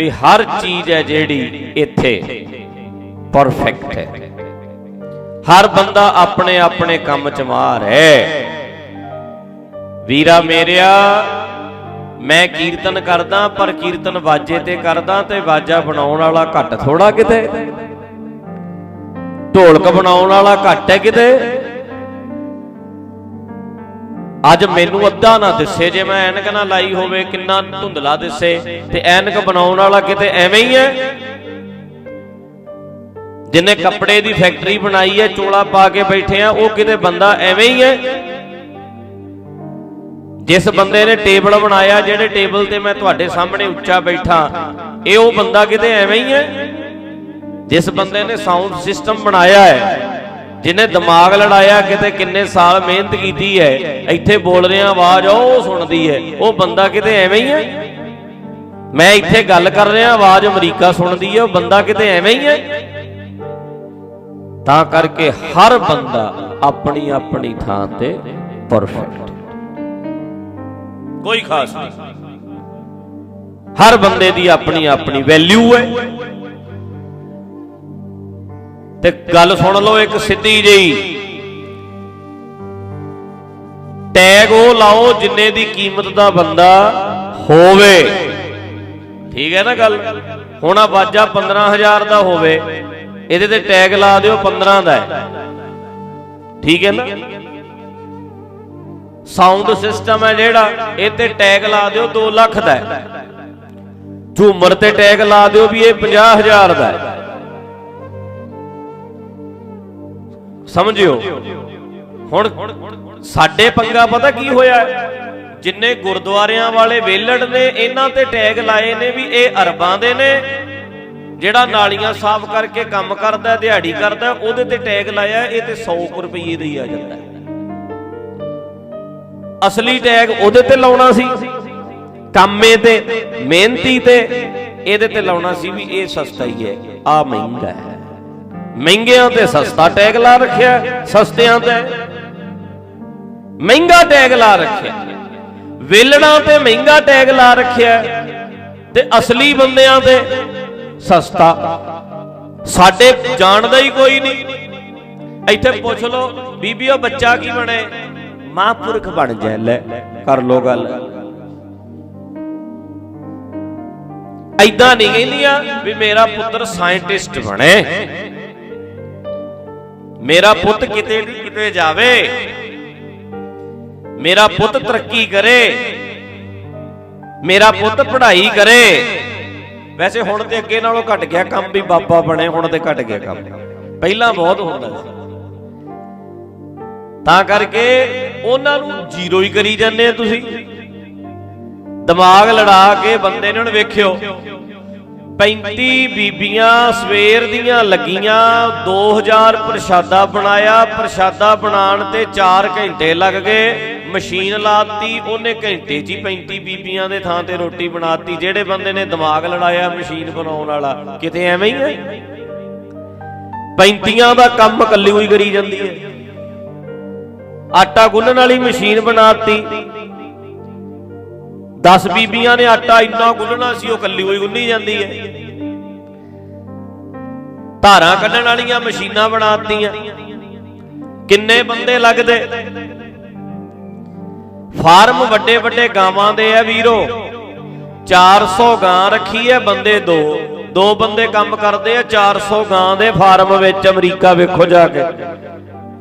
ਵੀ ਹਰ ਚੀਜ਼ ਹੈ ਜਿਹੜੀ ਇੱਥੇ ਪਰਫੈਕਟ ਹੈ। ਹਰ ਬੰਦਾ ਆਪਣੇ ਆਪਣੇ ਕੰਮ ਚ ਮਾਰ ਹੈ। ਵੀਰਾ ਮੇਰਿਆ, ਮੈਂ ਕੀਰਤਨ ਕਰਦਾ, ਪਰ ਕੀਰਤਨ ਵਾਜੇ ਤੇ ਕਰਦਾ ਤੇ ਵਾਜਾ ਬਣਾਉਣ ਵਾਲਾ ਘੱਟ ਥੋੜਾ ਕਿਤੇ। ਢੋਲਕ ਬਣਾਉਣ ਵਾਲਾ ਘੱਟ ਹੈ ਕਿਤੇ। ਅੱਜ ਮੈਨੂੰ ਅੱਧਾ ਨਾ ਦਿਸੇ, ਜੇ ਮੈਂ ਐਨਕ ਨਾ ਲਾਈ ਹੋਵੇ, ਕਿੰਨਾ ਧੁੰਦਲਾ ਦਿਸੇ। ਤੇ ਐਨਕ ਬਣਾਉਣ ਵਾਲਾ ਕਿਤੇ ਐਵੇਂ ਹੀ ਹੈ? ਜਿਨੇ ਕੱਪੜੇ ਦੀ ਫੈਕਟਰੀ ਬਣਾਈ ਹੈ, ਚੋਲਾ ਪਾ ਕੇ ਬੈਠੇ ਆ, ਉਹ ਕਿਤੇ ਬੰਦਾ ਐਵੇਂ ਹੀ ਹੈ? ਜਿਸ ਬੰਦੇ ਨੇ ਟੇਬਲ ਬਣਾਇਆ, ਜਿਹੜੇ ਟੇਬਲ ਤੇ ਮੈਂ ਤੁਹਾਡੇ ਸਾਹਮਣੇ ਉੱਚਾ ਬੈਠਾ, ਇਹ ਉਹ ਬੰਦਾ ਕਿਤੇ ਐਵੇਂ ਹੀ ਹੈ? ਜਿਸ ਬੰਦੇ ਨੇ ਸਾਊਂਡ ਸਿਸਟਮ ਬਣਾਇਆ ਹੈ ਜਿਹਨੇ ਦਿਮਾਗ ਲੜਾਇਆ ਕਿਤੇ ਕਿੰਨੇ ਸਾਲ ਮਿਹਨਤ ਕੀਤੀ ਹੈ ਇੱਥੇ ਬੋਲ ਰਿਹਾ ਆਵਾਜ਼ ਉਹ ਸੁਣਦੀ ਹੈ। ਉਹ ਬੰਦਾ ਕਿਤੇ ਐਵੇਂ ਹੀ ਹੈ? ਮੈਂ ਇੱਥੇ ਗੱਲ ਕਰ ਰਿਹਾ ਆਵਾਜ਼ ਅਮਰੀਕਾ ਸੁਣਦੀ ਹੈ ਉਹ ਬੰਦਾ ਕਿਤੇ ਐਵੇਂ ਹੀ ਹੈ? ਤਾਂ ਕਰਕੇ ਹਰ ਬੰਦਾ ਆਪਣੀ ਆਪਣੀ ਥਾਂ ਤੇ ਪਰਫੈਕਟ ਕੋਈ ਖਾਸ ਨਹੀਂ। ਹਰ ਬੰਦੇ ਦੀ ਆਪਣੀ ਆਪਣੀ ਵੈਲਿਊ ਹੈ। ਤੇ ਗੱਲ ਸੁਣ ਲਓ ਇੱਕ ਸਿੱਧੀ ਜਿਹੀ। ਟੈਗ ਉਹ ਲਾਓ ਜਿੰਨੇ ਦੀ ਕੀਮਤ ਦਾ ਬੰਦਾ ਹੋਵੇ। ਠੀਕ ਹੈ ਨਾ ਗੱਲ? ਹੁਣ ਆਵਾਜ਼ਾ ਵਾਜਾ 15000 ਦਾ ਹੋਵੇ। ਇਹਦੇ ਤੇ ਟੈਗ ਲਾ ਦਿਓ 15 ਦਾ ਹੈ। ਠੀਕ ਹੈ ਨਾ? ਸਾਊਂਡ ਸਿਸਟਮ ਹੈ ਜਿਹੜਾ, ਇਹ ਤੇ ਟੈਗ ਲਾ ਦਿਓ 2 ਲੱਖ ਦਾ ਹੈ। ਝੂਮਰ ਤੇ ਟੈਗ ਲਾ ਦਿਓ ਵੀ ਇਹ 50000 ਦਾ ਹੈ। ਸਮਝਿਓ। ਹੁਣ ਸਾਡੇ ਪੰਗਾ ਪਤਾ ਕੀ ਹੋਇਆ? ਜਿੰਨੇ ਗੁਰਦੁਆਰਿਆਂ ਵਾਲੇ ਵੇਲੜ ਨੇ, ਇਹਨਾਂ ਤੇ ਟੈਗ ਲਾਏ ਨੇ ਵੀ ਇਹ ਅਰਬਾਂ ਦੇ ਨੇ। ਜਿਹੜਾ ਨਾਲੀਆਂ ਸਾਫ਼ ਕਰਕੇ ਕੰਮ ਕਰਦਾ, ਦਿਹਾੜੀ ਕਰਦਾ, ਉਹਦੇ ਤੇ ਟੈਗ ਲਾਇਆ, ਇਹ ਤੇ 100 ਰੁਪਏ ਦਾ ਹੀ ਆ ਜਾਂਦਾ। ਅਸਲੀ ਟੈਗ ਉਹਦੇ ਤੇ ਲਾਉਣਾ ਸੀ। ਕੰਮੇ ਤੇ, ਮਿਹਨਤੀ ਤੇ, ਇਹਦੇ ਤੇ ਲਾਉਣਾ ਸੀ ਵੀ ਇਹ ਸਸਤਾ ਹੀ ਹੈ ਆ ਮਹਿੰਗਾ ਹੈ। ਮਹਿੰਗਿਆਂ ਤੇ ਸਸਤਾ ਟੈਗ ਲਾ ਰੱਖਿਆ, ਸਸਤਿਆਂ ਤੇ ਮਹਿੰਗਾ ਟੈਗ ਲਾ ਰੱਖਿਆ। ਵੇਲਣਾ ਤੇ ਮਹਿੰਗਾ ਟੈਗ ਲਾ ਰੱਖਿਆ ਤੇ ਅਸਲੀ ਬੰਦਿਆਂ ਤੇ ਸਸਤਾ। ਸਾਡੇ ਜਾਣਦਾ ਹੀ ਕੋਈ ਨਹੀਂ। ਇੱਥੇ ਪੁੱਛ ਲਓ ਬੀਬੀਓ ਬੱਚਾ ਕੀ ਬਣੇ? ਮਹਾਂਪੁਰਖ ਬਣ ਜਾ ਲੈ, ਕਰ ਲੋ ਗੱਲ। ਐਦਾਂ ਨਹੀਂ ਕਹਿੰਦੀਆਂ ਵੀ ਮੇਰਾ ਪੁੱਤਰ ਸਾਇੰਟਿਸਟ ਬਣੇ। ਮੇਰਾ ਪੁੱਤ ਕਿਤੇ ਨਹੀਂ ਕਿਤੇ ਜਾਵੇ। ਮੇਰਾ ਪੁੱਤ ਤਰੱਕੀ ਕਰੇ। ਮੇਰਾ ਪੁੱਤ ਪੜ੍ਹਾਈ ਕਰੇ। ਵੈਸੇ ਹੁਣ ਤੇ ਅੱਗੇ ਨਾਲੋਂ ਘਟ ਗਿਆ ਕੰਮ ਵੀ ਬਾਬਾ ਬਣੇ, ਹੁਣ ਤੇ ਘਟ ਗਿਆ ਕੰਮ। ਪਹਿਲਾਂ ਬਹੁਤ ਹੁੰਦਾ ਸੀ। ਤਾਂ ਕਰਕੇ ਉਹਨਾਂ ਨੂੰ ਜ਼ੀਰੋ ਹੀ ਕਰੀ ਜਾਂਦੇ ਆ ਤੁਸੀਂ। ਦਿਮਾਗ ਲੜਾ ਕੇ ਬੰਦੇ ਨੇ ਹੁਣ ਵੇਖਿਓ। 35 ਬੀਬੀਆਂ ਸਵੇਰ ਦੀਆਂ ਲੱਗੀਆਂ 2000 ਪ੍ਰਸ਼ਾਦਾ ਬਣਾਇਆ, ਪ੍ਰਸ਼ਾਦਾ ਬਣਾਉਣ ਤੇ 4 ਘੰਟੇ ਲੱਗ ਗਏ। ਮਸ਼ੀਨ ਲਾਤੀ, ਉਹਨੇ ਘੰਟੇ 'ਚ ਹੀ 35 ਬੀਬੀਆਂ ਦੇ ਥਾਂ ਤੇ ਰੋਟੀ ਬਣਾਤੀ, ਜਿਹੜੇ ਬੰਦੇ ਨੇ ਦਿਮਾਗ ਲੜਾਇਆ ਮਸ਼ੀਨ ਬਣਾਉਣ ਵਾਲਾ, ਕਿਤੇ ਐਵੇਂ ਹੀ ਹੈ? 35 ਦਾ ਕੰਮ ਇਕੱਲੀ ਹੋਈ ਕਰੀ ਜਾਂਦੀ ਹੈ। ਆਟਾ ਗੁੰਨਣ ਵਾਲੀ ਮਸ਼ੀਨ ਬਣਾਤੀ 10 ਬੀਬੀਆਂ ਨੇ ਆਟਾ ਇੰਨਾ ਗੁੰਨਣਾ ਸੀ, ਉਹ ਕੱਲੀ ਹੋਈ ਗੁੰਨੀ ਜਾਂਦੀ ਹੈ। ਧਾਰਾਂ ਕੱਢਣ ਵਾਲੀਆਂ ਮਸ਼ੀਨਾਂ ਬਣਾਤੀਆਂ ਕਿੰਨੇ ਬੰਦੇ ਲੱਗਦੇ? ਫਾਰਮ ਵੱਡੇ ਵੱਡੇ ਗਾਵਾਂ ਦੇ ਆ ਵੀਰੋ। 400 ਗਾਂ ਰੱਖੀ ਹੈ ਬੰਦੇ ਦੋ। ਦੋ ਬੰਦੇ ਕੰਮ ਕਰਦੇ ਆ 400 ਗਾਂ ਦੇ ਫਾਰਮ ਵਿੱਚ ਅਮਰੀਕਾ ਵੇਖੋ ਜਾ ਕੇ।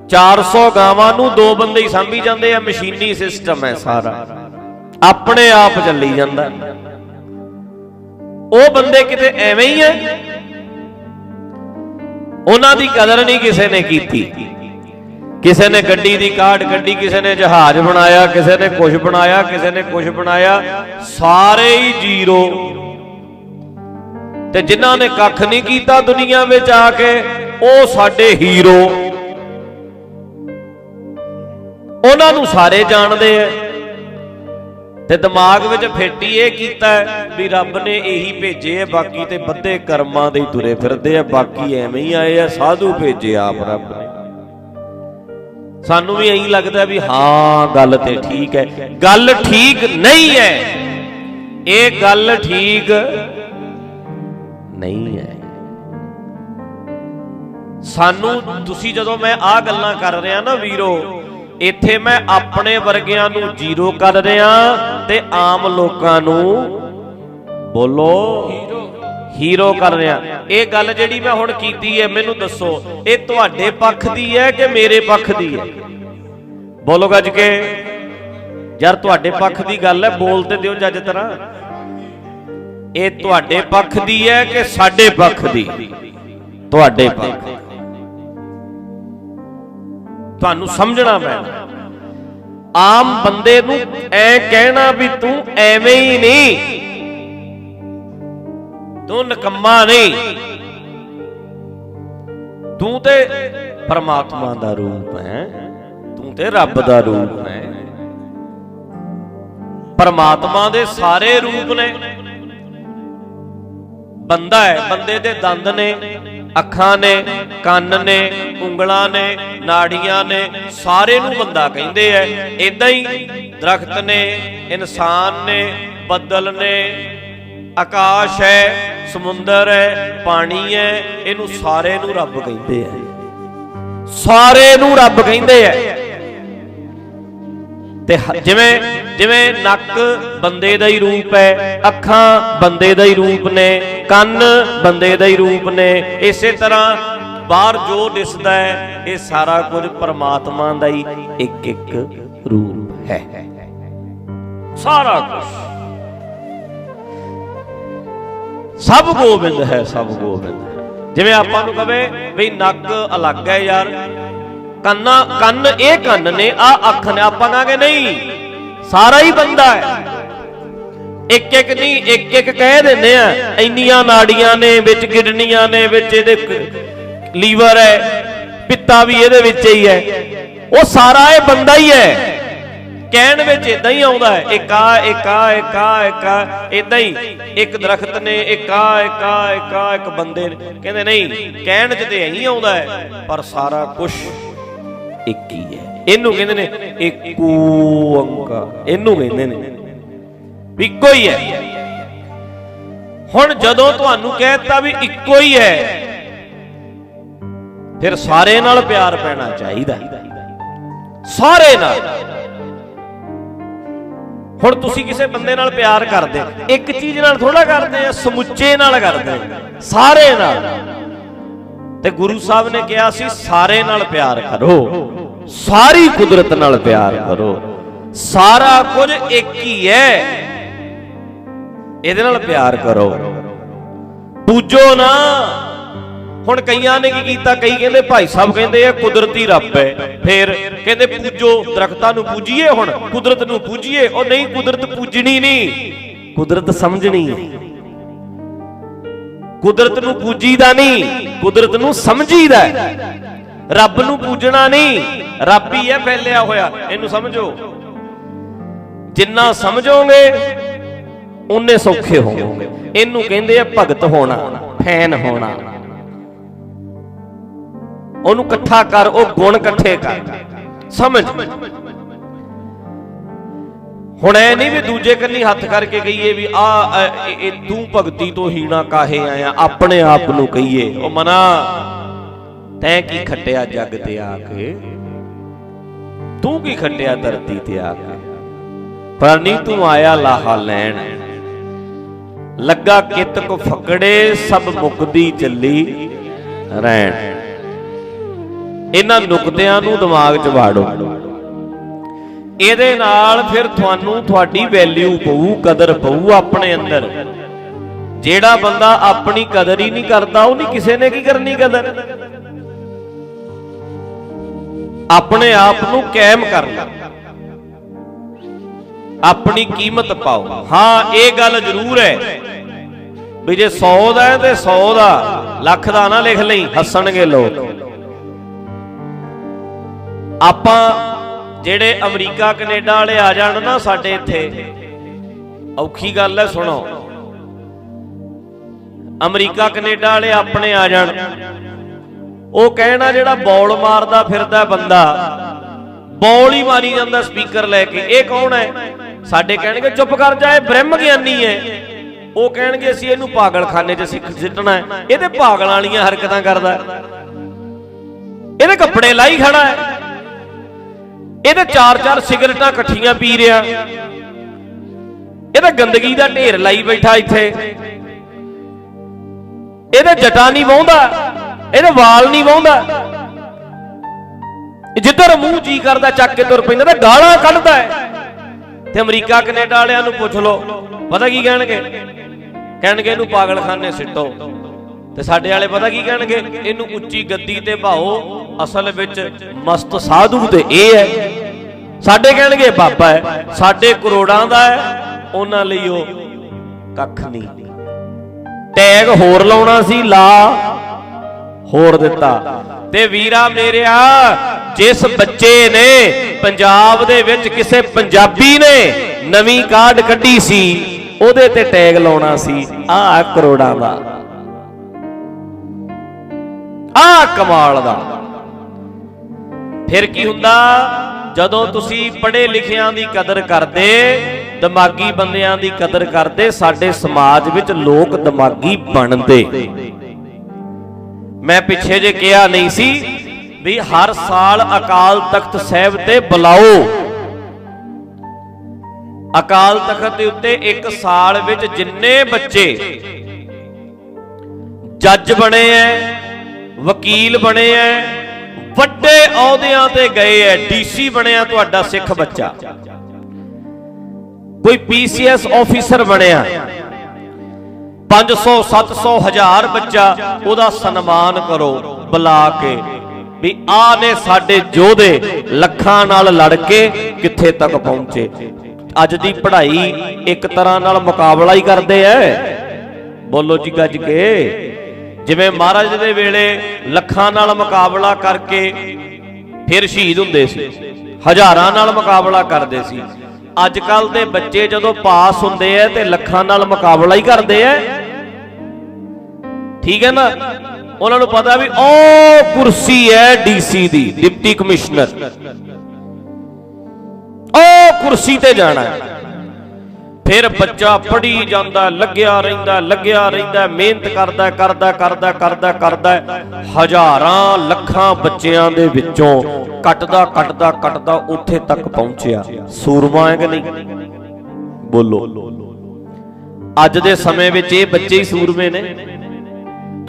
400 ਗਾਵਾਂ ਨੂੰ ਦੋ ਬੰਦੇ ਹੀ ਸੰਭੀ ਜਾਂਦੇ ਆ, ਮਸ਼ੀਨੀ ਸਿਸਟਮ ਹੈ ਸਾਰਾ। ਆਪਣੇ ਆਪ ਚੱਲੀ ਜਾਂਦਾ। ਉਹ ਬੰਦੇ ਕਿਤੇ ਐਵੇਂ ਹੀ ਐ ਉਹਨਾਂ ਦੀ ਕਦਰ ਨਹੀਂ ਕਿਸੇ ਨੇ ਕੀਤੀ। ਕਿਸੇ ਨੇ ਗੱਡੀ ਦੀ ਕਾਢ ਕੱਢੀ, ਕਿਸੇ ਨੇ ਜਹਾਜ਼ ਬਣਾਇਆ, ਕਿਸੇ ਨੇ ਕੁਝ ਬਣਾਇਆ, ਕਿਸੇ ਨੇ ਕੁਝ ਬਣਾਇਆ, ਸਾਰੇ ਹੀ ਜ਼ੀਰੋ। ਤੇ ਜਿਨ੍ਹਾਂ ਨੇ ਕੱਖ ਨਹੀਂ ਕੀਤਾ ਦੁਨੀਆ ਵਿੱਚ ਆ ਕੇ, ਉਹ ਸਾਡੇ ਹੀਰੋ। ਉਹਨਾਂ ਨੂੰ ਸਾਰੇ ਜਾਣਦੇ ਐ ਤੇ ਦਿਮਾਗ ਵਿੱਚ ਫੇਟੀ ਇਹ ਕੀਤਾ ਵੀ ਰੱਬ ਨੇ ਇਹੀ ਭੇਜੇ ਆ, ਬਾਕੀ ਤੇ ਬੱਦੇ ਕਰਮਾਂ ਦੇ ਹੀ ਤੁਰੇ ਫਿਰਦੇ ਆ, ਬਾਕੀ ਐਵੇਂ ਹੀ ਆਏ ਆ, ਸਾਧੂ ਭੇਜੇ ਆਪ ਰੱਬ ਨੇ। ਸਾਨੂੰ ਵੀ ਐਂ ਲੱਗਦਾ ਵੀ ਹਾਂ, ਗੱਲ ਤੇ ਠੀਕ ਹੈ। ਗੱਲ ਠੀਕ ਨਹੀਂ ਹੈ। ਇਹ ਗੱਲ ਠੀਕ ਨਹੀਂ ਹੈ। ਸਾਨੂੰ, ਤੁਸੀਂ ਜਦੋਂ ਮੈਂ ਆਹ ਗੱਲਾਂ ਕਰ ਰਿਹਾ ਨਾ ਵੀਰੋ ਇੱਥੇ ਮੈਂ ਆਪਣੇ ਵਰਗਿਆਂ ਨੂੰ ਜ਼ੀਰੋ ਕਰ ਰਿਹਾ ਤੇ ਆਮ ਲੋਕਾਂ ਨੂੰ ਬੋਲੋ, ਹੀਰੋ ਕਰ ਰਿਹਾ। ਇਹ ਗੱਲ ਜਿਹੜੀ ਮੈਂ ਹੁਣ ਕੀਤੀ ਹੈ, ਮੈਨੂੰ ਦੱਸੋ, ਇਹ ਤੁਹਾਡੇ ਪੱਖ ਦੀ ਹੈ ਕਿ ਮੇਰੇ ਪੱਖ ਦੀ ਹੈ? ਬੋਲੋ ਗੱਜ ਕੇ। ਯਾਰ, ਤੁਹਾਡੇ ਪੱਖ ਦੀ ਗੱਲ ਹੈ, ਬੋਲ ਤੇ ਦਿਓ ਜੱਜ ਤਰ੍ਹਾਂ। ਇਹ ਤੁਹਾਡੇ ਪੱਖ ਦੀ ਹੈ ਕਿ ਸਾਡੇ ਪੱਖ ਦੀ? ਤੁਹਾਡੇ ਪੱਖ। ਦੀ। ਤੁਹਾਨੂੰ ਸਮਝਣਾ ਪੈਣਾ ਆਮ ਬੰਦੇ ਨੂੰ ਐ ਕਹਿਣਾ ਵੀ ਤੂੰ ਐਵੇਂ ਹੀ ਨਹੀਂ। ਤੂੰ ਨਕੰਮਾ ਨਹੀਂ। ਤੂੰ ਤੇ ਪਰਮਾਤਮਾ ਦਾ ਰੂਪ ਹੈ। ਤੂੰ ਤੇ ਰੱਬ ਦਾ ਰੂਪ ਹੈ। ਪਰਮਾਤਮਾ ਦੇ ਸਾਰੇ ਰੂਪ ਨੇ। ਬੰਦਾ ਹੈ, ਬੰਦੇ ਦੇ ਦੰਦ ਨੇ, ਅੱਖਾਂ ਨੇ, ਕੰਨ ਨੇ, ਉਂਗਲਾਂ ਨੇ, ਨਾੜੀਆਂ ਨੇ ਸਾਰੇ ਨੂੰ ਬੰਦਾ ਕਹਿੰਦੇ ਐ ਇਦਾਂ ਹੀ ਦਰਖਤ ਨੇ, ਇਨਸਾਨ ਨੇ, ਬੱਦਲ ਨੇ, ਆਕਾਸ਼ ਹੈ, ਸਮੁੰਦਰ ਹੈ, ਪਾਣੀ ਹੈ, ਇਹਨੂੰ ਸਾਰੇ ਨੂੰ ਰੱਬ ਕਹਿੰਦੇ ਐ ਸਾਰੇ ਨੂੰ ਰੱਬ ਕਹਿੰਦੇ ਐ ਤੇ ਜਿਵੇਂ ਜਿਵੇਂ ਨੱਕ ਬੰਦੇ ਦਾ ਹੀ ਰੂਪ ਹੈ, ਅੱਖਾਂ ਬੰਦੇ ਦਾ ਹੀ ਰੂਪ ਨੇ ਕੰਨ ਬੰਦੇ ਦਾ ਹੀ ਰੂਪ ਨੇ। ਇਸੇ ਤਰ੍ਹਾਂ ਬਾਹਰ ਜੋ ਦਿਸਦਾ ਹੈ, ਇਹ ਸਾਰਾ ਕੁਝ ਪਰਮਾਤਮਾ ਦਾ ਹੀ ਇੱਕ ਇੱਕ ਰੂਪ ਹੈ। ਸਾਰਾ ਕੁਝ। ਸਭ ਗੋਬਿੰਦ ਹੈ, ਸਭ ਗੋਬਿੰਦ। ਹੈ ਜਿਵੇਂ ਆਪਾਂ ਨੂੰ ਕਵੇ ਵੀ ਨੱਕ ਅਲੱਗ ਹੈ ਯਾਰ। ਕੰਨਾ, ਕੰਨ ਇਹ ਕੰਨ ਨੇ ਆ ਅੱਖ ਨੇ, ਆਪਾਂ ਕਹਾਂਗੇ ਨਹੀਂ, ਸਾਰਾ ਹੀ ਬੰਦਾ ਹੈ। ਇੱਕ ਇੱਕ ਨਹੀਂ ਇੱਕ ਇੱਕ ਕਹਿ ਦਿੰਦੇ ਆ। ਇੰਨੀਆਂ ਨਾੜੀਆਂ ਨੇ, ਵਿੱਚ ਕਿਡਨੀਆਂ ਨੇ, ਵਿੱਚ ਇਹਦੇ ਲੀਵਰ ਹੈ, ਪਿੱਤਾ ਵੀ ਇਹਦੇ ਵਿੱਚ ਹੀ ਹੈ। ਉਹ ਸਾਰਾ ਇਹ ਬੰਦਾ ਹੀ ਹੈ। ਕਹਿਣ ਵਿੱਚ ਇਦਾਂ ਹੀ ਆਉਂਦਾ ਹੈ, ਇੱਕ ਆ ਇੱਕ ਆ ਇਦਾਂ ਹੀ। ਇੱਕ ਦਰਖਤ ਨੇ, ਇਕਾ ਇਕਾ ਇਕਾ ਇੱਕ ਬੰਦੇ ਨੇ। ਕਹਿੰਦੇ ਨਹੀਂ, ਕਹਿਣ 'ਚ ਤੇ ਇਹੀ ਆਉਂਦਾ ਹੈ, ਪਰ ਸਾਰਾ ਕੁਝ ਇੱਕ ਹੀ ਹੈ। ਇਹਨੂੰ ਕਹਿੰਦੇ ਨੇ ਏਕੋ ਓੰਕਾਰ ਇਹਨੂੰ ਕਹਿੰਦੇ ਨੇ ਇੱਕੋ ਹੀ ਹੈ। ਹੁਣ ਜਦੋਂ ਤੁਹਾਨੂੰ ਕਹਿਤਾ ਵੀ ਇੱਕੋ ਹੀ ਹੈ ਫਿਰ ਸਾਰੇ ਨਾਲ ਪਿਆਰ ਪੈਣਾ ਚਾਹੀਦਾ ਸਾਰੇ ਨਾਲ। ਹੁਣ ਤੁਸੀਂ ਕਿਸੇ ਬੰਦੇ ਨਾਲ ਪਿਆਰ ਕਰਦੇ ਇੱਕ ਚੀਜ਼ ਨਾਲ ਥੋੜਾ ਕਰਦੇ ਆ ਸਮੁੱਚੇ ਨਾਲ ਕਰਦੇ ਆ, ਸਾਰੇ ਨਾਲ। ਤੇ ਗੁਰੂ ਸਾਹਿਬ ਨੇ ਕਿਹਾ ਸੀ ਸਾਰੇ ਨਾਲ ਪਿਆਰ ਕਰੋ ਸਾਰੀ ਕੁਦਰਤ ਨਾਲ ਪਿਆਰ ਕਰੋ ਸਾਰਾ ਕੁਝ ਇੱਕ ਹੀ ਹੈ। ਇਹਦੇ ਨਾਲ ਪਿਆਰ ਕਰੋ। ਪੂਜੋ ਨਾ। ਹੁਣ ਕਈਆਂ ਨੇ ਕੀ ਕੀਤਾ? ਕਈ ਕਹਿੰਦੇ ਭਾਈ ਸਾਹਿਬ ਕਹਿੰਦੇ ਇਹ ਕੁਦਰਤੀ ਰੱਬ ਹੈ। ਫਿਰ ਕਹਿੰਦੇ ਪੂਜੋ, ਦਰਖਤਾਂ ਨੂੰ ਪੂਜੀਏ ਹੁਣ। ਕੁਦਰਤ ਨੂੰ ਪੂਜੀਏ। ਉਹ ਨਹੀਂ, ਕੁਦਰਤ ਪੂਜਣੀ ਨਹੀਂ। ਕੁਦਰਤ ਸਮਝਣੀ। ਕੁਦਰਤ ਨੂੰ ਪੂਜੀਦਾ ਨਹੀਂ। ਕੁਦਰਤ ਨੂੰ ਸਮਝੀਦਾ ਹੈ। ਰੱਬ ਨੂੰ ਪੂਜਣਾ ਨਹੀਂ। ਰੱਬ ਹੀ ਹੈ, ਫੈਲਿਆ ਹੋਇਆ। ਇਹਨੂੰ ਸਮਝੋ। ਜਿੰਨਾ ਸਮਝੋਗੇ ਉਨੇ ਸੌਖੇ ਹੋਵੋਗੇ ਇਹਨੂੰ ਕਹਿੰਦੇ ਆ ਭਗਤ ਹੋਣਾ, ਫੈਨ ਹੋਣਾ। ਉਹਨੂੰ ਇਕੱਠਾ ਕਰ, ਉਹ ਗੁਣ ਇਕੱਠੇ ਕਰ। ਸਮਝ? ਹੁਣ ਐ ਨਹੀਂ ਵੀ ਦੂਜੇ ਕੰਨੀ ਹੱਥ ਕਰਕੇ ਕਹੀਏ ਵੀ ਆ ਇਹ ਤੂੰ ਭਗਤੀ ਤੋਂ ਹੀਣਾ ਕਾਹੇ ਆਇਆ? ਆਪਣੇ ਆਪ ਨੂੰ ਕਹੀਏ। ਉਹ ਮਨਾ। ਤੈਂ ਕੀ ਖੱਟਿਆ ਜੱਗ ਤੇ ਆ ਕੇ? ਤੂੰ ਕੀ ਖੱਟਿਆ ਧਰਤੀ ਤੇ ਆ ਕੇ? ਪਰ ਨਹੀਂ ਤੂੰ ਆਇਆ ਲਾਹਾ ਲੈਣ। ਲੱਗਾ ਕਿਤ ਕੋ ਫਕੜੇ ਸਭ ਮੁਕਦੀ ਚੱਲੀ ਰਹਿਣ ਇਹਨਾਂ ਨੁਕਤਿਆਂ ਨੂੰ ਦਿਮਾਗ 'ਚ ਵਾੜੋ। ਇਹਦੇ ਨਾਲ ਫਿਰ ਤੁਹਾਨੂੰ ਤੁਹਾਡੀ ਵੈਲਿਊ ਪਊ, ਕਦਰ ਪਊ ਆਪਣੇ ਅੰਦਰ। ਜਿਹੜਾ ਬੰਦਾ ਆਪਣੀ ਕਦਰ ਹੀ ਨਹੀਂ ਕਰਦਾ, ਉਹ ਨਹੀਂ ਕਿਸੇ ਨੇ ਕੀ ਕਰਨੀ ਕਦਰ? ਆਪਣੇ ਆਪ ਨੂੰ ਕਾਇਮ ਕਰ ਲੈ। ਆਪਣੀ ਕੀਮਤ ਪਾਓ। ਹਾਂ, ਇਹ ਗੱਲ ਜ਼ਰੂਰ ਹੈ ਵੀ ਜੇ 100 ਦਾ ਹੈ ਤੇ 100 ਦਾ ਲੱਖ ਦਾ ਨਾ ਲਿਖ ਲਈ, ਹੱਸਣਗੇ ਲੋਕ। ਆਪਾਂ ਜਿਹੜੇ ਅਮਰੀਕਾ, ਕੈਨੇਡਾ ਵਾਲੇ ਆ ਜਾਣ ਨਾ ਸਾਡੇ ਇੱਥੇ, ਔਖੀ ਗੱਲ ਹੈ, ਸੁਣੋ। ਅਮਰੀਕਾ, ਕੈਨੇਡਾ ਵਾਲੇ ਆਪਣੇ ਆ ਜਾਣ। ਉਹ ਕਹਿਣਾ ਜਿਹੜਾ ਬੌਲ ਮਾਰਦਾ ਫਿਰਦਾ ਬੰਦਾ, ਬੌਲ ਹੀ ਮਾਰੀ ਜਾਂਦਾ ਸਪੀਕਰ ਲੈ ਕੇ, ਇਹ ਕੌਣ ਹੈ? ਸਾਡੇ ਕਹਿਣਗੇ, ਚੁੱਪ ਕਰ ਜਾਏ ਇਹ ਬ੍ਰਹਮ ਗਿਆਨੀ ਹੈ। ਉਹ ਕਹਿਣਗੇ, ਅਸੀਂ ਇਹਨੂੰ ਪਾਗਲਖਾਨੇ 'ਚ ਸਿੱਖ, ਸਿੱਟਣਾ ਹੈ। ਇਹਦੇ ਪਾਗਲਾਂ ਵਾਲੀਆਂ ਹਰਕਤਾਂ ਕਰਦਾ ਇਹਦੇ ਕੱਪੜੇ ਲਾਈ ਖੜਾ ਹੈ। ਇਹਦੇ ਚਾਰ ਚਾਰ ਸਿਗਰਟਾਂ ਇਕੱਠੀਆਂ ਪੀ ਰਿਹਾ। ਇਹਦਾ ਗੰਦਗੀ ਦਾ ਢੇਰ ਲਾਈ ਬੈਠਾ ਇੱਥੇ। ਇਹਦੇ ਜਟਾ ਨਹੀਂ ਵਾਹੁੰਦਾ। ਇਹਦੇ ਵਾਲ ਨਹੀਂ ਵਾਹੁੰਦਾ। ਜਿੱਧਰ ਮੂੰਹ ਜੀ ਕਰਦਾ, ਚੱਕ ਕੇ ਤੁਰ ਪੈਂਦਾ। ਤੇ ਗਾਲਾਂ ਕੱਢਦਾ ਹੈ। ਤੇ ਅਮਰੀਕਾ, ਕੈਨੇਡਾ ਵਾਲਿਆਂ ਨੂੰ ਪੁੱਛ ਲਓ। ਪਤਾ ਕੀ ਕਹਿਣਗੇ? ਕਹਿਣਗੇ ਇਹਨੂੰ ਪਾਗਲਖਾਨੇ ਸਿੱਟੋ। ਤੇ ਸਾਡੇ ਵਾਲੇ ਪਤਾ ਕੀ ਕਹਿਣਗੇ? ਇਹਨੂੰ ਉੱਚੀ ਗੱਦੀ ਤੇ ਭਾਓ। ਅਸਲ ਵਿੱਚ ਮਸਤ ਸਾਧੂ ਤੇ ਇਹ ਹੈ। ਸਾਡੇ ਕਹਿਣਗੇ ਬਾਬਾ ਹੈ। ਸਾਡੇ ਕਰੋੜਾਂ ਦਾ ਹੈ। ਉਹਨਾਂ ਲਈ ਉਹ ਕੱਖ ਨਹੀਂ। ਟੈਗ ਹੋਰ ਲਾਉਣਾ ਸੀ, ਲਾ ਹੋਰ ਦਿੱਤਾ। ਤੇ ਵੀਰਾ ਮੇਰਿਆ, ਜਿਸ ਬੱਚੇ ਨੇ ਪੰਜਾਬ ਦੇ ਵਿੱਚ ਕਿਸੇ ਪੰਜਾਬੀ ਨੇ ਨਵੀਂ ਕਾਰਡ ਕੱਢੀ ਸੀ, ਉਹਦੇ ਤੇ ਟੈਗ ਲਾਉਣਾ ਸੀ ਆ ਕਰੋੜਾਂ ਦਾ। ਆਹ ਕਮਾਲ ਦਾ। ਫਿਰ ਕੀ ਹੁੰਦਾ? ਜਦੋਂ ਤੁਸੀਂ ਪੜ੍ਹੇ ਲਿਖਿਆਂ ਦੀ ਕਦਰ ਕਰਦੇ, ਦਿਮਾਗੀ ਬੰਦਿਆਂ ਦੀ ਕਦਰ ਕਰਦੇ, ਸਾਡੇ ਸਮਾਜ ਵਿੱਚ ਲੋਕ ਦਿਮਾਗੀ ਬਣਦੇ। ਮੈਂ ਪਿੱਛੇ ਜੇ ਕਿਹਾ ਨਹੀਂ ਸੀ ਵੀ ਹਰ ਸਾਲ ਅਕਾਲ ਤਖਤ ਸਾਹਿਬ ਤੇ ਬੁਲਾਓ। ਅਕਾਲ ਤਖਤ ਦੇ ਉੱਤੇ ਇੱਕ ਸਾਲ ਵਿੱਚ ਜਿੰਨੇ ਬੱਚੇ ਜੱਜ ਬਣੇ ਐ, ਵਕੀਲ ਬਣੇ ਐ, ਵੱਡੇ ਅਹੁਦਿਆਂ ਤੇ ਗਏ ਐ, ਡੀਸੀ ਬਣਿਆ ਤੁਹਾਡਾ ਸਿੱਖ ਬੱਚਾ। ਕੋਈ ਪੀਸੀਐਸ ਆਫੀਸਰ ਬਣਿਆ 500 700 ਹਜ਼ਾਰ ਬੱਚਾ, ਉਹਦਾ ਸਨਮਾਨ ਕਰੋ, ਬੁਲਾ ਕੇ। ਵੀ ਆ ਨੇ ਸਾਡੇ ਯੋਧੇ ਲੱਖਾਂ ਨਾਲ ਲੜ ਕੇ ਕਿੱਥੇ ਤੱਕ ਪਹੁੰਚੇ? ਅੱਜ ਦੀ ਪੜ੍ਹਾਈ ਇੱਕ ਤਰ੍ਹਾਂ ਨਾਲ ਮੁਕਾਬਲਾ ਹੀ ਕਰਦੇ ਐ। ਬੋਲੋ ਜੀ ਗੱਜ ਕੇ। ਜਿਵੇਂ ਮਹਾਰਾਜ ਦੇ ਵੇਲੇ ਲੱਖਾਂ ਨਾਲ ਮੁਕਾਬਲਾ ਕਰਕੇ ਫਿਰ ਸ਼ਹੀਦ ਹੁੰਦੇ ਸੀ, ਹਜ਼ਾਰਾਂ ਨਾਲ ਮੁਕਾਬਲਾ ਕਰਦੇ ਸੀ। ਅੱਜ ਕੱਲ ਦੇ ਬੱਚੇ ਜਦੋਂ ਪਾਸ ਹੁੰਦੇ ਐ ਤੇ ਲੱਖਾਂ ਨਾਲ ਮੁਕਾਬਲਾ ਹੀ ਕਰਦੇ ਐ। ਠੀਕ ਹੈ ਨਾ? ਉਹਨਾਂ ਨੂੰ ਪਤਾ ਵੀ ਉਹ ਕੁਰਸੀ ਹੈ ਡੀਸੀ ਦੀ, ਡਿਪਟੀ ਕਮਿਸ਼ਨਰ। ਉਹ ਕੁਰਸੀ ਤੇ ਜਾਣਾ ਹੈ। ਫਿਰ ਬੱਚਾ ਪੜ੍ਹੀ ਜਾਂਦਾ, ਲੱਗਿਆ ਰਹਿੰਦਾ ਲੱਗਿਆ ਰਹਿੰਦਾ, ਮਿਹਨਤ ਕਰਦਾ ਕਰਦਾ ਕਰਦਾ ਕਰਦਾ ਕਰਦਾ ਹਜ਼ਾਰਾਂ ਲੱਖਾਂ ਬੱਚਿਆਂ ਦੇ ਵਿੱਚੋਂ ਕੱਟਦਾ ਕੱਟਦਾ ਕੱਟਦਾ ਉੱਥੇ ਤੱਕ ਪਹੁੰਚਿਆ। ਸੂਰਮਾ ਹੈ ਕਿ ਨਹੀਂ? ਬੋਲੋ। ਅੱਜ ਦੇ ਸਮੇਂ ਵਿੱਚ ਇਹ ਬੱਚੇ ਹੀ ਸੂਰਮੇ ਨੇ।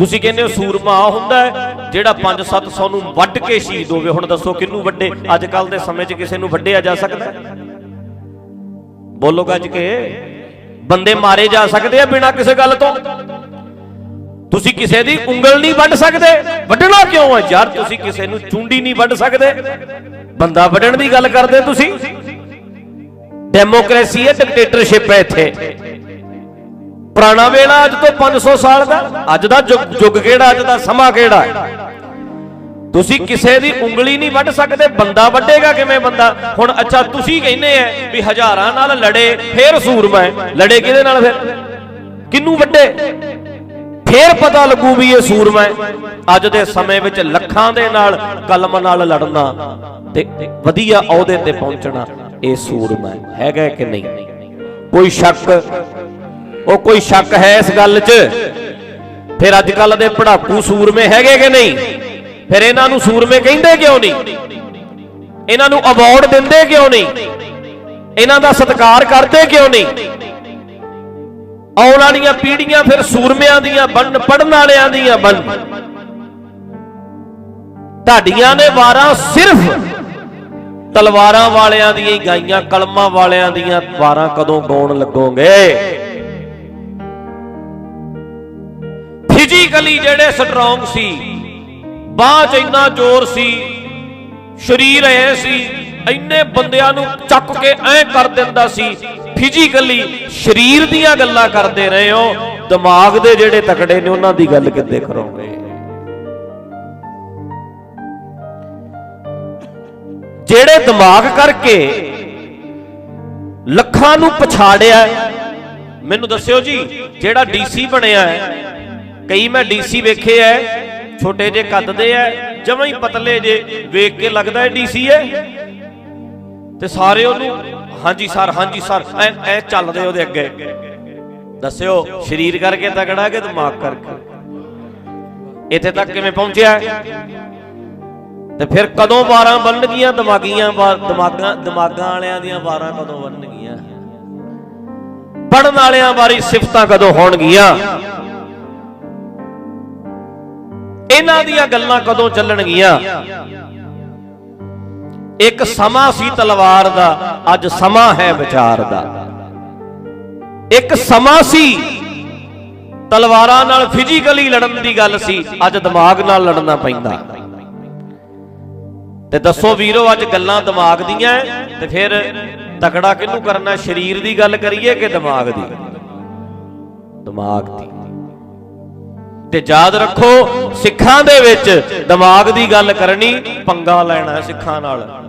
ਤੁਸੀਂ ਕਹਿੰਦੇ ਹੋ ਸੂਰਮਾ ਹੁੰਦਾ ਹੈ, ਜਿਹੜਾ 5-700 ਨੂੰ ਵੱਢ ਕੇ ਸ਼ਹੀਦ ਹੋਵੇ। ਹੁਣ ਦੱਸੋ ਕਿੰਨੂੰ ਵੱਡੇ? ਅੱਜ ਕੱਲ ਦੇ ਸਮੇਂ 'ਚ ਕਿਸੇ ਨੂੰ ਵੱਢਿਆ ਜਾ ਸਕਦਾ ਬੋਲੋ ਗੱਜ ਕੇ। ਬੰਦੇ ਮਾਰੇ ਜਾ ਸਕਦੇ ਆ ਬਿਨਾਂ ਕਿਸੇ ਗੱਲ ਤੋਂ। ਤੁਸੀਂ ਕਿਸੇ ਦੀ ਉਂਗਲ ਨਹੀਂ ਵੱਢ ਸਕਦੇ। ਵੱਢਣਾ ਕਿਉਂ ਹੈ ਯਾਰ? ਤੁਸੀਂ ਕਿਸੇ ਨੂੰ ਚੁੰਡੀ ਨਹੀਂ ਵੱਢ ਸਕਦੇ। ਬੰਦਾ ਵੱਢਣ ਦੀ ਗੱਲ ਕਰਦੇ ਤੁਸੀਂ। ਡੈਮੋਕ੍ਰੇਸੀ ਹੈ, ਡਿਕਟੇਟਰਸ਼ਿਪ ਹੈ ਇੱਥੇ। ਪੁਰਾਣਾ ਵੇਲਾ ਅੱਜ ਤੋਂ 500 ਸਾਲ ਦਾ, ਅੱਜ ਦਾ ਯੁੱਗ ਕਿਹੜਾ, ਅੱਜ ਦਾ ਸਮਾਂ ਕਿਹੜਾ? ਤੁਸੀਂ ਕਿਸੇ ਦੀ ਉਂਗਲੀ ਨਹੀਂ ਵੱਢ ਸਕਦੇ, ਬੰਦਾ ਵੱਢੇਗਾ ਕਿਵੇਂ ਬੰਦਾ? ਹੁਣ ਅੱਛਾ, ਤੁਸੀਂ ਕਹਿੰਦੇ ਆ ਵੀ ਹਜ਼ਾਰਾਂ ਨਾਲ ਲੜੇ, ਫੇਰ ਸੂਰਮਾ ਲੜੇ ਕਿਹਦੇ ਨਾਲ ਫਿਰ? ਕਿੰਨੂੰ ਵੱਡੇ ਫੇਰ ਪਤਾ ਲੱਗੂ ਵੀ ਇਹ ਸੂਰਮਾ ਅੱਜ ਦੇ ਸਮੇਂ ਵਿੱਚ ਲੱਖਾਂ ਦੇ ਨਾਲ ਕਲਮ ਨਾਲ ਲੜਨਾ ਤੇ ਵਧੀਆ ਅਹੁਦੇ ਤੇ ਪਹੁੰਚਣਾ, ਇਹ ਸੂਰਮਾ ਹੈਗਾ ਕਿ ਨਹੀਂ? ਕੋਈ ਸ਼ੱਕ? ਉਹ ਕੋਈ ਸ਼ੱਕ ਹੈ ਇਸ ਗੱਲ 'ਚ? ਫਿਰ ਅੱਜ ਕੱਲ ਦੇ ਪੜਾਕੂ ਸੂਰਮੇ ਹੈਗੇ ਕਿ ਨਹੀਂ? ਫਿਰ ਇਹਨਾਂ ਨੂੰ ਸੂਰਮੇ ਕਹਿੰਦੇ ਕਿਉਂ ਨਹੀਂ? ਇਹਨਾਂ ਨੂੰ ਅਵਾਰਡ ਦਿੰਦੇ ਕਿਉਂ ਨਹੀਂ? ਇਹਨਾਂ ਦਾ ਸਤਿਕਾਰ ਕਰਦੇ ਕਿਉਂ ਨਹੀਂ? ਆਉਣ ਵਾਲੀਆਂ ਪੀੜ੍ਹੀਆਂ ਫਿਰ ਸੂਰਮਿਆਂ ਦੀਆਂ ਬਣ ਪੜਨ ਵਾਲਿਆਂ ਦੀਆਂ ਬਣ ਢਾਡੀਆਂ ਨੇ ਵਾਰਾਂ ਸਿਰਫ ਤਲਵਾਰਾਂ ਵਾਲਿਆਂ ਦੀਆਂ ਹੀ ਗਾਈਆਂ, ਕਲਮਾਂ ਵਾਲਿਆਂ ਦੀਆਂ ਵਾਰਾਂ ਕਦੋਂ ਗਾਉਣ ਲੱਗੋਗੇ? ਫਿਜ਼ੀਕਲੀ ਜਿਹੜੇ ਸਟਰੋਂਗ ਸੀ, ਬਾਹ 'ਚ ਇੰਨਾ ਜ਼ੋਰ ਸੀ, ਸਰੀਰ ਐ ਸੀ, ਇੰਨੇ ਬੰਦਿਆਂ ਨੂੰ ਚੱਕ ਕੇ ਐ ਕਰ ਦਿੰਦਾ ਸੀ ਫਿਜ਼ੀਕਲੀ ਸਰੀਰ ਦੀਆਂ ਗੱਲਾਂ ਕਰਦੇ ਰਹੇ ਹੋ, ਦਿਮਾਗ ਦੇ ਜਿਹੜੇ ਤਕੜੇ ਨੇ ਉਹਨਾਂ ਦੀ ਗੱਲ ਕਿੱਦੇ ਕਰੋਗੇ? ਜਿਹੜੇ ਦਿਮਾਗ ਕਰਕੇ ਲੱਖਾਂ ਨੂੰ ਪਛਾੜਿਆ, ਮੈਨੂੰ ਦੱਸਿਓ ਜੀ, ਜਿਹੜਾ ਡੀਸੀ ਬਣਿਆ ਹੈ ਕਈ ਮੈਂ ਡੀਸੀ ਵੇਖੇ ਐ, ਛੋਟੇ ਜੇ ਕੱਦ ਦੇ ਐ, ਜਮਾਂ ਹੀ ਪਤਲੇ ਜੇ, ਵੇਖ ਕੇ ਲੱਗਦਾ ਐ ਡੀਸੀ ਐ। ਤੇ ਸਾਰੇ ਉਹਨੂੰ, ਹਾਂਜੀ ਸਰ ਹਾਂਜੀ ਸਰ, ਐ ਐ ਚੱਲਦੇ ਉਹਦੇ ਅੱਗੇ। ਦੱਸਿਓ, ਸਰੀਰ ਕਰਕੇ ਤਕੜਾ ਕਿ ਦਿਮਾਗ ਕਰਕੇ? ਇੱਥੇ ਤੱਕ ਕਿਵੇਂ ਪਹੁੰਚਿਆ? ਤੇ ਫਿਰ ਕਦੋਂ ਵਾਰਾਂ ਬਣਨਗੀਆਂ ਦਿਮਾਗੀਆਂ ਵਾ- ਦਿਮਾਗਾਂ ਦਿਮਾਗਾਂ ਵਾਲਿਆਂ ਦੀਆਂ ਵਾਰਾਂ ਕਦੋਂ ਬਣਨਗੀਆਂ ਪੜਨ ਵਾਲਿਆਂ ਬਾਰੇ ਸਿਫਤਾਂ ਕਦੋਂ ਹੋਣਗੀਆਂ? ਇਹਨਾਂ ਦੀਆਂ ਗੱਲਾਂ ਕਦੋਂ ਚੱਲਣਗੀਆਂ? ਇੱਕ ਸਮਾਂ ਸੀ ਤਲਵਾਰ ਦਾ ਅੱਜ ਸਮਾਂ ਹੈ ਵਿਚਾਰ ਦਾ। ਇੱਕ ਸਮਾਂ ਸੀ ਤਲਵਾਰਾਂ ਨਾਲ ਫਿਜ਼ੀਕਲੀ ਲੜਨ ਦੀ ਗੱਲ ਸੀ ਅੱਜ ਦਿਮਾਗ ਨਾਲ ਲੜਨਾ ਪੈਂਦਾ। ਤੇ ਦੱਸੋ ਵੀਰੋ ਅੱਜ ਗੱਲਾਂ ਦਿਮਾਗ ਦੀਆਂ ਤੇ ਫਿਰ ਤਕੜਾ ਕਿਹਨੂੰ ਕਰਨਾ ਸਰੀਰ ਦੀ ਗੱਲ ਕਰੀਏ ਕਿ ਦਿਮਾਗ ਦੀ? ਦਿਮਾਗ ਦੀ। ਤੇ ਯਾਦ ਰੱਖੋ, ਸਿੱਖਾਂ ਦੇ ਵਿੱਚ ਦਿਮਾਗ ਦੀ ਗੱਲ ਕਰਨੀ, ਪੰਗਾ ਲੈਣਾ ਸਿੱਖਾਂ ਨਾਲ।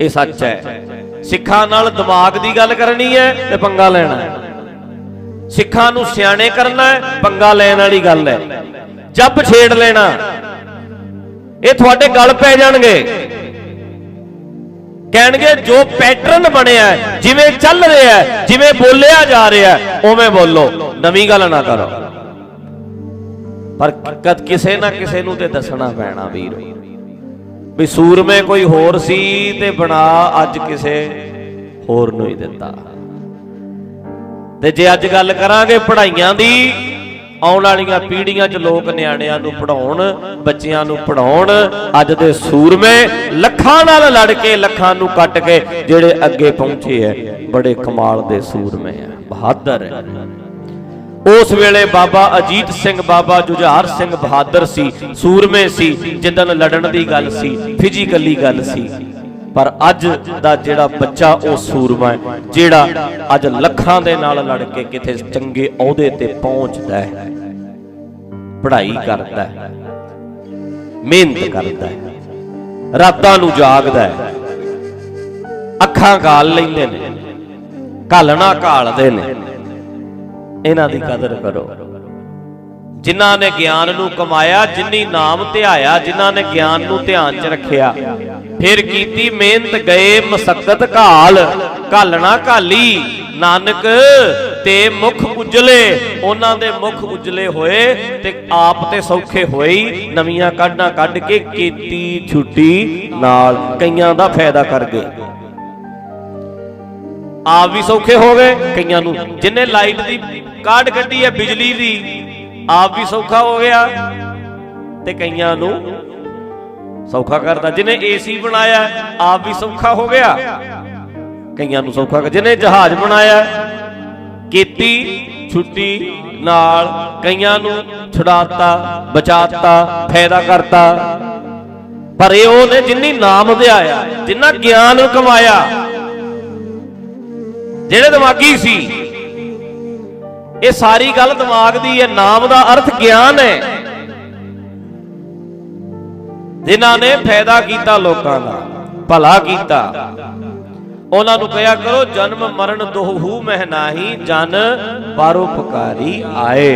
ਇਹ ਸੱਚ ਹੈ। ਸਿੱਖਾਂ ਨਾਲ ਦਿਮਾਗ ਦੀ ਗੱਲ ਕਰਨੀ ਹੈ ਤੇ ਪੰਗਾ ਲੈਣਾ ਹੈ। ਸਿੱਖਾਂ ਨੂੰ ਸਿਆਣੇ ਕਰਨਾ ਹੈ, ਪੰਗਾ ਲੈਣ ਵਾਲੀ ਗੱਲ ਹੈ। ਜੱਬ ਛੇੜ ਲੈਣਾ। ਇਹ ਤੁਹਾਡੇ ਗਲ ਪੈ ਜਾਣਗੇ। ਕਹਿਣਗੇ, ਜੋ ਪੈਟਰਨ ਬਣਿਆ ਜਿਵੇਂ ਚੱਲ ਰਿਹਾ ਜਿਵੇਂ ਬੋਲਿਆ ਜਾ ਰਿਹਾ ਉਵੇਂ ਬੋਲੋ। ਨਵੀਂ ਗੱਲ ਨਾ ਕਰੋ। ਪਰ ਕਦ ਕਿਸੇ ਨਾ ਕਿਸੇ ਨੂੰ ਤੇ ਦੱਸਣਾ ਪੈਣਾ ਵੀਰ। ਵੀ ਸੂਰਮੇ ਕੋਈ ਹੋਰ ਸੀ ਤੇ ਬਣਾ ਅੱਜ ਕਿਸੇ ਹੋਰ ਨੂੰ ਹੀ ਦਿੱਤਾ। ਤੇ ਜੇ ਅੱਜ ਗੱਲ ਕਰਾਂਗੇ ਪੜ੍ਹਾਈਆਂ ਦੀ, ਆਉਣ ਵਾਲੀਆਂ ਪੀੜ੍ਹੀਆਂ 'ਚ ਲੋਕ ਨਿਆਣਿਆਂ ਨੂੰ ਪੜਾਉਣ ਬੱਚਿਆਂ ਨੂੰ ਪੜਾਉਣ ਅੱਜ ਦੇ ਸੂਰਮੇ ਲੱਖਾਂ ਨਾਲ ਲੜ ਕੇ, ਲੱਖਾਂ ਨੂੰ ਕੱਟ ਕੇ, ਜਿਹੜੇ ਅੱਗੇ ਪਹੁੰਚੇ ਐ ਬੜੇ ਕਮਾਲ ਦੇ ਸੂਰਮੇ ਆ ਬਹਾਦਰ ਹੈ। ਉਸ ਵੇਲੇ ਬਾਬਾ ਅਜੀਤ ਸਿੰਘ, ਬਾਬਾ ਜੁਝਾਰ ਸਿੰਘ ਬਹਾਦਰ ਸੀ, ਸੂਰਮੇ ਸੀ ਜਿੱਦਨ ਲੜਨ ਦੀ ਗੱਲ ਸੀ, ਫਿਜ਼ੀਕਲੀ ਗੱਲ ਸੀ। ਪਰ ਅੱਜ ਦਾ ਜਿਹੜਾ ਬੱਚਾ ਉਹ ਸੂਰਮਾ ਹੈ, ਜਿਹੜਾ ਅੱਜ ਲੱਖਾਂ ਦੇ ਨਾਲ ਲੜ ਕੇ ਕਿਤੇ ਚੰਗੇ ਅਹੁਦੇ ਤੇ ਪਹੁੰਚਦਾ ਹੈ। ਪੜ੍ਹਾਈ ਕਰਦਾ ਹੈ, ਮਿਹਨਤ ਕਰਦਾ ਹੈ, ਰਾਤਾਂ ਨੂੰ ਜਾਗਦਾ ਹੈ, ਅੱਖਾਂ ਗਾਲ ਲੈਂਦੇ ਨੇ, ਘਾਲਣਾ ਘਾਲਦੇ ਨੇ। ਇਹਨਾਂ ਦੀ ਕਦਰ ਕਰੋ। ਜਿਨ੍ਹਾਂ ਨੇ ਗਿਆਨ ਨੂੰ ਕਮਾਇਆ, ਜਿਨੀ ਨਾਮ ਧਿਆਇਆ, ਜਿਨ੍ਹਾਂ ਨੇ ਗਿਆਨ ਨੂੰ ਧਿਆਨ 'ਚ ਰੱਖਿਆ, ਫਿਰ ਕੀਤੀ ਮਿਹਨਤ, ਗਏ ਮਸਕਤ ਘਾਲ ਘਾਲਣਾ ਘਾਲੀ, ਨਾਨਕ ਤੇ ਮੁਖ ਉਜਲੇ, ਉਹਨਾਂ ਦੇ ਮੁਖ ਉਜਲੇ ਹੋਏ ਤੇ ਆਪ ਤੇ ਸੌਖੇ ਹੋਈ ਨਵੀਆਂ ਕਾਢਾਂ ਕੱਢ ਕੇ ਕੀਤੀ ਛੁੱਟੀ ਨਾਲ ਕਈਆਂ ਦਾ ਫਾਇਦਾ ਕਰ ਗਏ। ਆਪ ਵੀ ਸੌਖੇ ਹੋ ਗਏ ਕਈਆਂ ਨੂੰ। ਜਿਨੇ ਲਾਈਟ ਦੀ ਕਾਢ ਕੱਢੀ ਹੈ, ਬਿਜਲੀ ਦੀ, ਆਪ ਵੀ ਸੌਖਾ ਹੋ ਗਿਆ। ਤੇ ਕਈਆਂ ਨੂੰ ਸੌਖਾ ਕਰਦਾ ਜਿਨੇ ਏਸੀ ਬਣਾਇਆ, ਆਪ ਵੀ ਸੌਖਾ ਹੋ ਗਿਆ। ਕਈਆਂ ਨੂੰ ਸੌਖਾ ਕਰ ਜਿਨੇ ਜਹਾਜ਼ ਬਣਾਇਆ, ਕੀਤੀ, ਛੁੱਟੀ ਨਾਲ ਕਈਆਂ ਨੂੰ ਛੁਡਾਤਾ, ਬਚਾਤਾ, ਫਾਇਦਾ ਕਰਤਾ। ਪਰ ਇਹ ਉਹਨੇ ਜਿੰਨੀ ਨਾਮ ਧਿਆਇਆ ਜਿੰਨਾ ਗਿਆਨ ਕਮਾਇਆ ਜਿਹੜੇ ਦਿਮਾਗੀ ਸੀ, ਇਹ ਸਾਰੀ ਗੱਲ ਦਿਮਾਗ ਦੀ ਹੈ, ਨਾਮ ਦਾ ਅਰਥ ਗਿਆਨ ਹੈ। ਜਿਨ੍ਹਾਂ ਨੇ ਫਾਇਦਾ ਕੀਤਾ ਲੋਕਾਂ ਦਾ, ਭਲਾ ਕੀਤਾ। ਉਹਨਾਂ ਨੂੰ ਕਿਹਾ ਕਰੋ, ਜਨਮ ਮਰਨ ਦੋਹੂ ਮਹਿ ਨਾਹੀ, ਜਨ ਪਰਉਪਕਾਰੀ ਆਏ।